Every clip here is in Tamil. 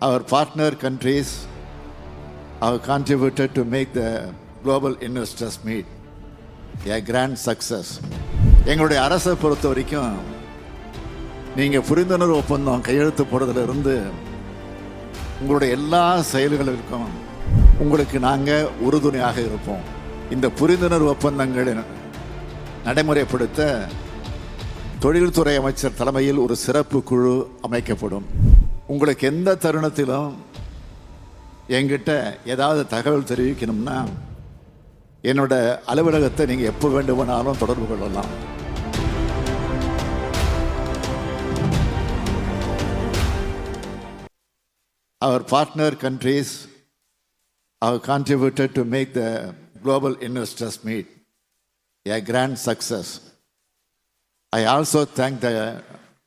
our partner countries have contributed to make the global investors meet. A grand success. எங்களுடைய அரசை பொறுத்த வரைக்கும் நீங்கள் புரிந்துணர்வு ஒப்பந்தம் கையெழுத்து போடுறதுலேருந்து உங்களுடைய எல்லா செயல்களுக்கும் உங்களுக்கு நாங்கள் உறுதுணையாக இருப்போம். இந்த புரிந்துணர்வு ஒப்பந்தங்களை நடைமுறைப்படுத்த தொழில்துறை அமைச்சர் தலைமையில் ஒரு சிறப்பு குழு அமைக்கப்படும். உங்களுக்கு எந்த தருணத்திலும் என்கிட்ட ஏதாவது தகவல் தெரிவிக்கணும்னா என்னோட அலுவலகத்தை நீங்கள் எப்போ வேண்டுமானாலும் தொடர்பு கொள்ளலாம் அவர் partner countries our contributed to make the global investors meet a grand success. I also thank the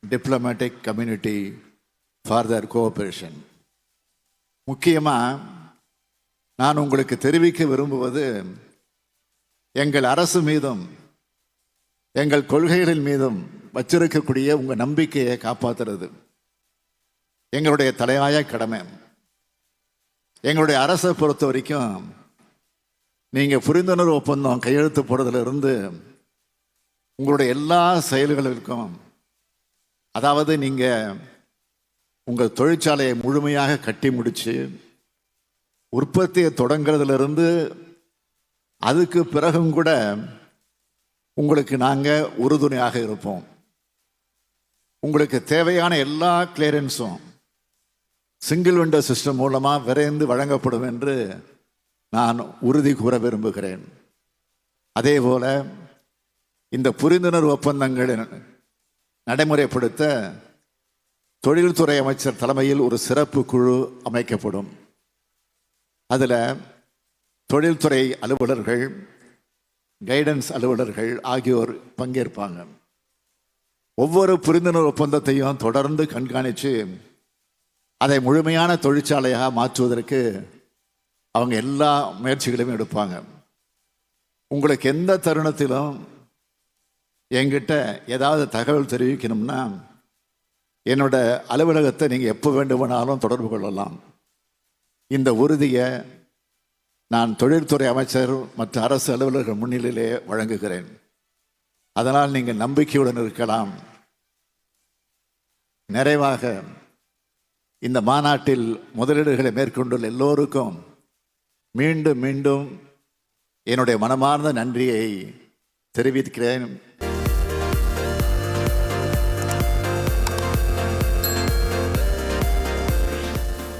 diplomatic community for their cooperation. முக்கியமாக நான் உங்களுக்கு தெரிவிக்க விரும்புவது எங்கள் அரசு மீதும் எங்கள் கொள்கைகளின் மீதும் வச்சிருக்கக்கூடிய உங்கள் நம்பிக்கையை காப்பாற்றுறது எங்களுடைய தலையாய கடமை எங்களுடைய அரசை பொறுத்த வரைக்கும் நீங்கள் புரிந்துணர்வு ஒப்பந்தம் கையெழுத்து போடுறதுலருந்து உங்களுடைய எல்லா செயல்களுக்கும் அதாவது நீங்கள் உங்கள் தொழிற்சாலையை முழுமையாக கட்டி முடித்து உற்பத்தியை தொடங்கிறதுலேருந்து அதுக்கு பிறகும் கூட உங்களுக்கு நாங்கள் உறுதுணையாக இருப்போம். உங்களுக்கு தேவையான எல்லா கிளியரன்ஸும் சிங்கிள் விண்டோ சிஸ்டம் மூலமாக விரைந்து வழங்கப்படும் என்று நான் உறுதி கூற விரும்புகிறேன். அதே போல் இந்த புரிந்துணர்வு ஒப்பந்தங்களை நடைமுறைப்படுத்த தொழில்துறை அமைச்சர் தலைமையில் ஒரு சிறப்பு குழு அமைக்கப்படும். அதில் தொழில்துறை அலுவலர்கள் கைடன்ஸ் அலுவலர்கள் ஆகியோர் பங்கேற்பாங்க. ஒவ்வொரு புரிந்துணர்வு ஒப்பந்தத்தையும் தொடர்ந்து கண்காணித்து அதை முழுமையான தொழிற்சாலையாக மாற்றுவதற்கு அவங்க எல்லா முயற்சிகளையும் எடுப்பாங்க. உங்களுக்கு எந்த தருணத்திலும் எங்கிட்ட ஏதாவது தகவல் தெரிவிக்கணும்னா என்னோட அலுவலகத்தை நீங்கள் எப்போ வேண்டுமானாலும் தொடர்பு கொள்ளலாம். இந்த உறுதியை நான் தொழில்துறை அமைச்சர் மற்ற அரசு அலுவலர்கள் முன்னிலையிலே வழங்குகிறேன். அதனால் நீங்கள் நம்பிக்கையுடன் இருக்கலாம். நிறைவாக இந்த மாநாட்டில் முதலீடுகளை மேற்கொண்டுள்ள எல்லோருக்கும் மீண்டும் மீண்டும் என்னுடைய மனமார்ந்த நன்றியை தெரிவிக்கிறேன்.